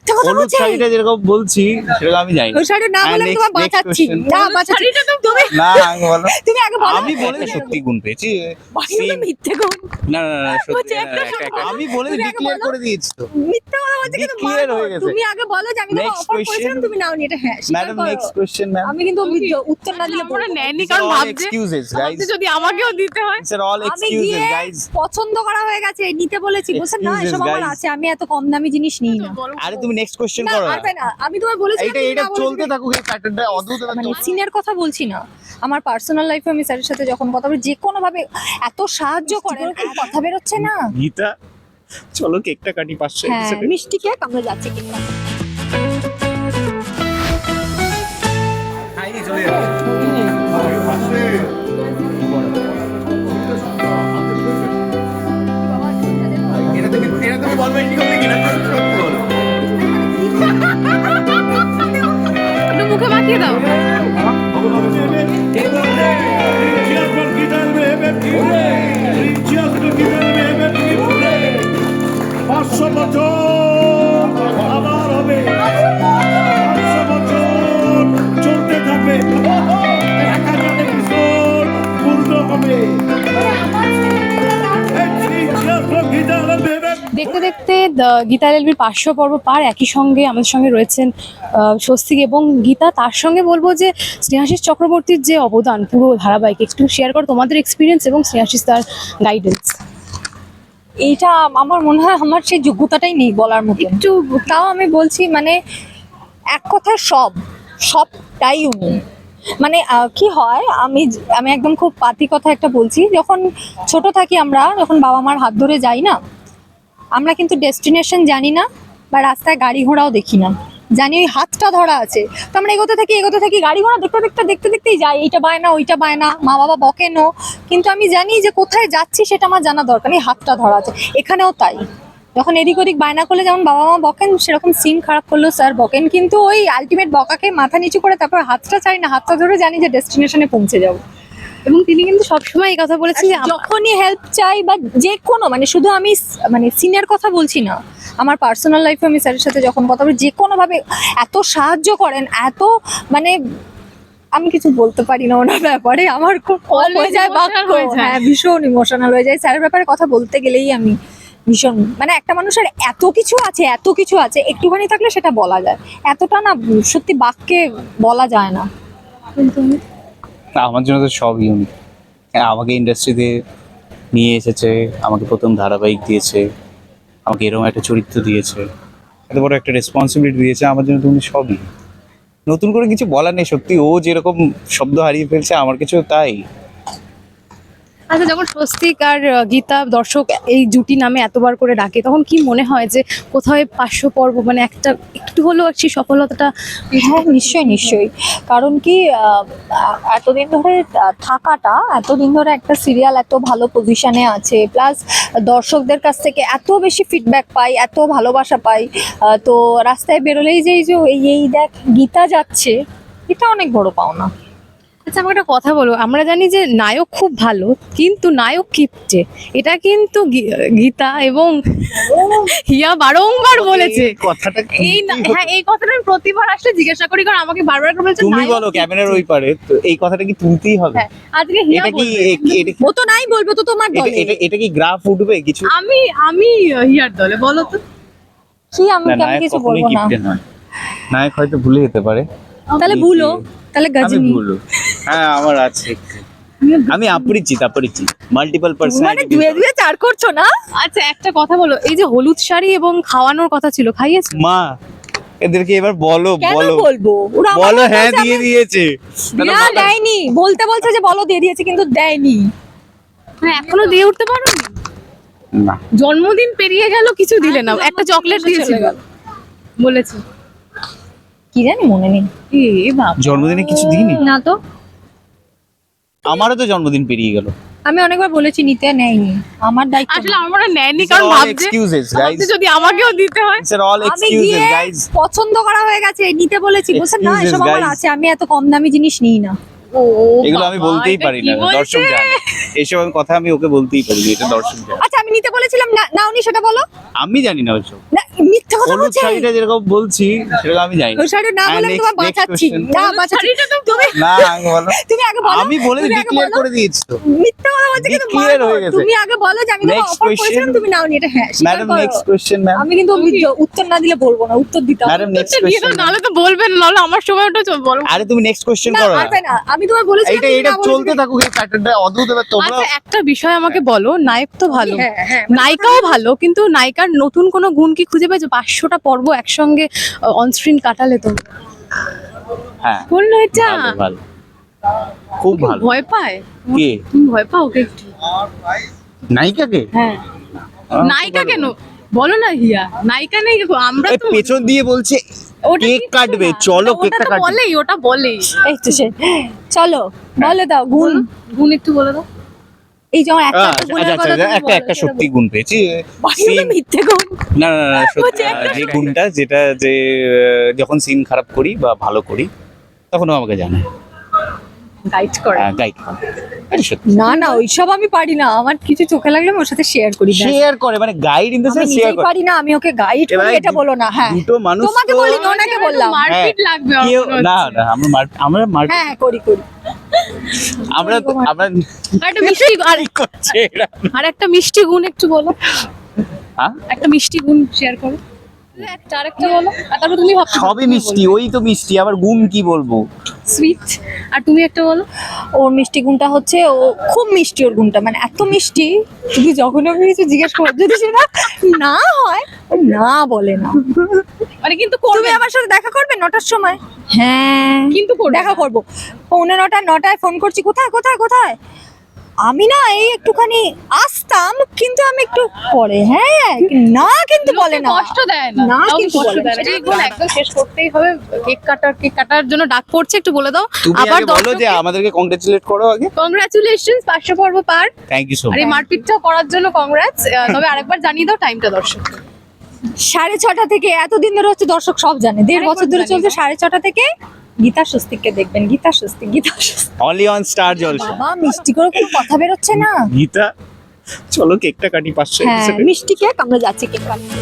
মিথ্যে কথা বলছে। শাড়িটা যেরকম বলছি সেরকম আমি জানি ওই শাড়ি না হ্যাঁ, বলে আমি next- তোমায় next বাঁচাচ্ছি। না বাঁচাচ্ছি। তুমি না আমি বলো। তুমি আগে বলো। আমি বলে সত্যি গুণ পেয়েছি। বাকিগুলো Same- না না না সত্যি বলছে না, একটা একটা- একটা- কথা। আমি বলে। ডিক্লেয়ার করে দিয়েছি তো। মিথ্যে কথা বলছে কিন্তু Declare হয়ে গেছে। তুমি আগে বলো যে আমি তোমাকে অফার করেছিলাম তুমি নাওনি। এটা হ্যাঁ ম্যাডাম নেক্সট কোশ্চেন ম্যাম আমি কিন্তু উত্তর- না দিলে নেয়নি কারণ ভাবছে যদি আমাকেও দিতে হয়। পছন্দ করা হয়ে গেছে নিতে বলেছি। বলছেন না Excuses, এসব আমার আছে আমি এত কম দামি জিনিস নিই না। আরে তুমি নেক্সট কোশ্চেন করো। না। আমি তোমায় বলেছি এইটা এটা চলতে থাকুক এই প্যাটার্নটা অদ্ভুত মানে সিনিয়র কথা বলছি না। আমার পার্সোনাল লাইফে আমি স্যারের সাথে যখন কথা বলি যে কোনো ভাবে এত সাহায্য করেন কথা বেরোচ্ছে না। গীতা চলো কেকটা কাটি পাঁচশো হ্যাঁ মিষ্টি কেক আমরা যাচ্ছি কিনা একটু মুখে মাখিয়ে দাও। পাঁচশো গীতা এলবির পাঁচশো পর্ব পার একই সঙ্গে আমাদের সঙ্গে রয়েছেন স্বস্তিক এবং গীতা। তার সঙ্গে বলব যে স্নেহাশিস চক্রবর্তীর যে অবদান পুরো ধারাবাহিক একটু শেয়ার করো তোমাদের এক্সপিরিয়েন্স এবং স্নেহাশিস তার গাইডেন্স এইটা আমার মনে হয় আমার সেই যোগ্যতাটাই নেই বলার মতো। একটু তাও আমি বলছি মানে এক কথা সব সবটাই উনি। মানে কি হয় আমি আমি একদম খুব পাতি কথা একটা বলছি যখন ছোট থাকি আমরা যখন বাবা মার হাত ধরে যাই না আমরা কিন্তু ডেস্টিনেশন জানি না বা রাস্তায় গাড়ি ঘোড়াও দেখি না। জানি ওই হাতটা ধরা আছে। তো আমরা এগোতে থাকি এগোতে থাকি, গাড়ি ঘোড়া দেখতে দেখতে দেখতে দেখতেই যাই, এইটা বায় না, ওইটা বায় না মা বাবা বকেনও কিন্তু আমি জানি যে কোথায় যাচ্ছি সেটা আমার জানা দরকার নেই, হাতটা ধরা আছে। এখানেও তাই। যখন এদিক ওদিক বায়না করলে যেমন বাবা মা বকেন, সেরকম সিন খারাপ করলেও স্যার বকেন। কিন্তু ওই আলটিমেট বকাকে মাথা নিচু করে তারপর হাতটা চাই না, হাতটা ধরে জানি যে ডেস্টিনেশনে পৌঁছে যাব। এবং তিনি কিন্তু সবসময় এই কথা বলেছেন যে যখনই হেল্প চাই বা যে কোনো মানে শুধু আমি মানে সিনিয়র কথা বলছি না আমার পার্সোনাল লাইফে আমি স্যারের সাথে যখন কথা বলি যে কোনো ভাবে এত সাহায্য করেন এত মানে আমি কিছু বলতে পারি না ওনার ব্যাপারে আমার খুব কম হয়ে যায় বাক্য হয়ে যায়। হ্যাঁ ভীষণ ইমোশনাল হয়ে যায়। স্যারের ব্যাপারে কথা বলতে গেলেই আমি ভীষণ মানে একটা মানুষের এত কিছু আছে এত কিছু আছে একটুখানি থাকলে সেটা বলা যায়। এতটা না সত্যি বাক্যে বলা যায় না। না, আমার জন্য তো সব ইউনিক হ্যাঁ আমাকে ইন্ডাস্ট্রিতে নিয়ে এসেছে, আমাকে প্রথম ধারাবাহিক দিয়েছে, আমাকে এরকম একটা চরিত্র দিয়েছে, এত বড় একটা রেসপন্সিবিলিটি দিয়েছে, আমার জন্য তুমি সবই। নতুন করে কিছু বলার নেই, সত্যি, ও যেরকম শব্দ হারিয়ে ফেলছে, আমার কিছু তাই। আচ্ছা যখন স্বস্তিক আর গীতা দর্শক এই জুটি নামে এতবার করে ডাকে, তখন কি মনে হয় যে এই পাঁচশো পর্ব? মানে একটা, একটু হলেও সেই সফলতাটা হ্যাঁ নিশ্চয়ই নিশ্চয়ই। কারণ কি এতদিন ধরে থাকাটা, এতদিন ধরে একটা সিরিয়াল এত ভালো পজিশনে আছে প্লাস দর্শকদের কাছ থেকে এত বেশি ফিডব্যাক পাই, এত ভালোবাসা পাই তো রাস্তায় বেরোলেই যে এই যে এই দেখ, গীতা যাচ্ছে, এটা অনেক বড় পাওনা। আচ্ছা আমাকে একটা কথা বলো। আমরা জানি যে নায়ক খুব ভালো কিন্তু নায়ক কিপটে। এটা কিন্তু গীতা এবং হিয়া বারংবার বলেছে। কথাটা এই হ্যাঁ এই কথাটা আমি প্রতিবার আসলে জিজ্ঞাসা করি কারণ আমাকে বারবার করে বলছে তুমি বলো ক্যামেরার ওই পারে তো এই কথাটা কি তুলতেই হবে? হ্যাঁ, আজকে হিয়া এটা কি বলবে। ও তো নাই বলব তো তোমার দলে। এটা কি গ্রাফ উঠবে কিছু? আমি আমি হিয়ার দলে বলো তো। কি আমি কিছু বলব না। নায়ক হয়তো ভুলে যেতে পারে। তাহলে ভুলো। তাহলে ভুলো। হ্যাঁ আমার আছে। আমি অপরিচিত অপরিচিত। মাল্টিপল মানে পার্সোনালিটি ধুয়ে ধুয়ে চার করছ না? আচ্ছা একটা কথা বলো। এই যে হলুদ শাড়ি এবং খাওয়ানোর কথা ছিল খাইয়েছো? মা এদেরকে এবার বলো কেন বলো। বলব? ওরা আমার বলো কাছে হ্যাঁ দিয়ে দিয়েছে। তাহলে না দেয়নি। বলতে বলছে যে বলো দিয়ে দিয়েছে কিন্তু দেয়নি। হ্যাঁ এখনও দিয়ে উঠতে পারো না। জন্মদিন পেরিয়ে গেল কিছু দিলে না। একটা চকলেট দিয়েছিল। গেল। বলেছে। কি জানি মনে নেই। এ বাবা। জন্মদিনে কিছু দিইনি? না তো। আমারও তো জন্মদিন পেরিয়ে গেল। আমি অনেকবার বলেছি নিতে নেয়নি। আমার দায়িত্ব আসলে না। আমার নেয়নি কারণ ভাবছে যদি আমাকেও দিতে হয়। আমি excuses, গিয়ে guys. পছন্দ করা হয়ে গেছে নিতে বলেছি। বলছেন না এসব আমার আছে আমি এত কম দামি জিনিস নিই না। ও এগুলো আমি বলতেই পারি না? দর্শক জানে। এসব কথা আমি ওকে বলতেই পারি না, এটা দর্শক জানে। আচ্ছা আমি নিতে বলেছিলাম না নাওনি সেটা বলো। আমি জানি না ওইসব না মিথ্যা কথা হলুদ বলছে শাড়িটা যেরকম বলছি সেরকম আমি জানি ওই শাড়ি না হ্যাঁ, বলে বাঁচাচ্ছি। বাঁচাচ্ছি। তুমি না আগে বলো। তুমি আগে বলো। আমি বলে ডিক্লেয়ার করে দিয়েছি তো। মিথ্যা কথা বলছে কিন্তু Declare হয়ে গেছে। তুমি আগে বলো যে আমি তোমাকে অফার করেছিলাম তুমি নাওনি এটা হ্যাঁ ম্যাডাম নেক্সট কোশ্চেন ম্যাম আমি কিন্তু উত্তর- না দিলে বলব না উত্তর দিতে হবে। ম্যাডাম নেক্সট কোশ্চেন নাহলে তো বলবেন নাহলে আমার চল- বলো। আরে তুমি নেক্সট কোশ্চেন করো না। না। আমি তোমায় বলেছি এটা চলতে থাকুক এই প্যাটার্নটা অদ্ভুত এবার তোমরা আচ্ছা একটা বিষয় আমাকে বলো নায়ক তো ভালো। হ্যাঁ হ্যাঁ নায়িকাও ভালো কিন্তু নায়িকার নতুন কোনো গুণ কি খুঁজে পেয়েছ পাঁচশোটা পর্ব একসঙ্গে অনস্ক্রিন কাটালে তো। হ্যাঁ। বলল এটা ভালো ভালো। খুব ভালো। ভয় পায়? কে? তুমি ভয় পাও ওকে একটু? নায়িকাকে? হ্যাঁ। নায়িকা কেন? বলো না হিয়া নায়িকা নেই আমরা তো পেছন দিয়ে বলছে কেক কাটবে চলো ওটা কেকটা কাটবে বলেই ওটা বলেই। এই তো সে চলো বলে দাও গুণ। গুণ একটু বলে দাও। এই যে একটা একটা গুণের আচ্ছা আচ্ছা তুমি একটা একটা সত্যি গুণ পেয়েছি। মিথ্যে গুণ। না না যে গুণটা যেটা যে যখন সিন খারাপ করি বা ভালো করি তখন ও আমাকে জানায় গাইড করে। গাইড করে। না না ওইসব আমি পারি না। আমার কিছু চোখে লাগলে ওর সাথে শেয়ার করি শেয়ার করে মানে guide in the sense share নিজেই করে। পারি না আমি ওকে গাইড করি এটা বলো না হ্যাঁ। দুটো মানুষ তোমাকে বলি ওনাকে বললাম। মারপিট লাগবে আমার কেউ হচ্ছে। না না আমরা আমরা মার হ্যাঁ হ্যাঁ করি করি। আমরা আমরা আর একটা মিষ্টি আর করছে আর একটা মিষ্টি গুণ একটু বলো। হ্যাঁ? একটা মিষ্টি গুণ শেয়ার করো। আরেকটা বলো। আর তারপর তুমি ভাবছ সবই মিষ্টি ওই তো মিষ্টি আবার গুণ কি বলব? সুইট আর তুমি একটা বলো। ওর মিষ্টি গুণটা হচ্ছে ও খুব মিষ্টি ওর গুণটা। মানে এত মিষ্টি তুমি যখন ওকে কিছু জিজ্ঞেস করো যদি সেটা না হয় না বলে না। মানে কিন্তু তুমি করবে আমার সাথে দেখা করবে নটার সময়? হ্যাঁ। কিন্তু দেখা করব। পৌনে নটা নটায় ফোন করছি। কোথায় কোথায় কোথায়? আমি না এই একটুখানি আসতাম কিন্তু আমি একটু পরে হ্যাঁ না কিন্তু বলে না। কষ্ট দেয় না। না, কিন্তু কষ্ট দেয় না। এই একদম শেষ করতেই হবে। কেক কাটার কেক কাটার জন্য ডাক পড়ছে একটু বলে দাও। আবার বলো যে আমাদেরকে কংগ্রেচুলেট করো আগে। কংগ্রাচুলেশন পাঁচশো পর্ব পার। থ্যাংক ইউ সো আর এই মারপিটটা করার জন্য কংগ্রাটস তবে আরেকবার জানিয়ে দাও টাইমটা দর্শক সাড়ে ছটা থেকে এতদিন ধরে হচ্ছে দর্শক সব জানে দেড় বছর ধরে চলছে সাড়ে ছটা থেকে গীতা স্বস্তিককে দেখবেন Gita Swastik Gita Swastik. Only on Star Jalsha. বাবা মিষ্টি করে কোনো কথা বেরোচ্ছে না। গীতা চলো কেকটা কাটি পাঁচশো হ্যাঁ মিষ্টি কেক আমরা যাচ্ছি কেক কাটতে।